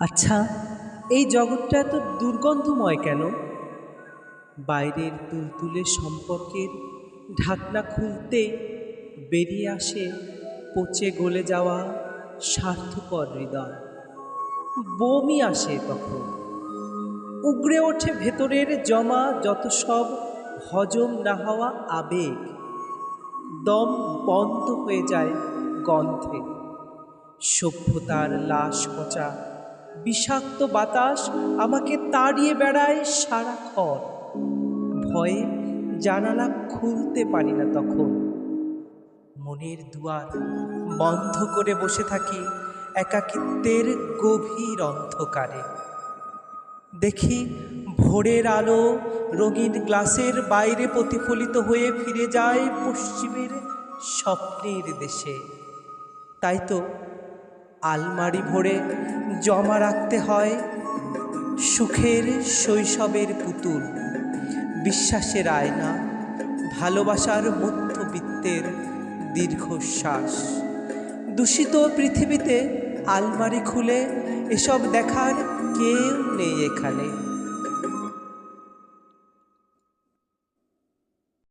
আচ্ছা এই জগৎটা এত দুর্গন্ধময় কেন? বাইরের তুলতুলে সম্পর্কের ঢাকনা খুলতে বেরিয়ে আসে পচে গলে যাওয়া স্বার্থপর হৃদয়। বমি আসে তখন। উগড়ে ওঠে ভেতরের জমা যত সব হজম না হওয়া আবেগ। দম বন্ধ হয়ে যায় গন্ধে। সভ্যতার লাশ পচা বিষাক্ত বাতাস আমাকে তাড়িয়ে বেড়ায় সারাক্ষণ ভয়ে জানালা খুলতে পারি না তখন। মনের দুয়ার বন্ধ করে বসে থাকি একাকিত্বের গভীর অন্ধকারে। দেখি ভোরের আলো রঙিন গ্লাসের বাইরে প্রতিফলিত হয়ে ফিরে যায় পশ্চিমের স্বপ্নের দেশে। তাই তো আলমারি ভরে জমা রাখতে হয় সুখের শৈশবের পুতুল। বিশ্বাসের আয়না, ভালোবাসার মধ্যবিত্তের দীর্ঘশ্বাস। দূষিত পৃথিবীতে আলমারি খুলে এসব দেখার কেউ নেই এখানে।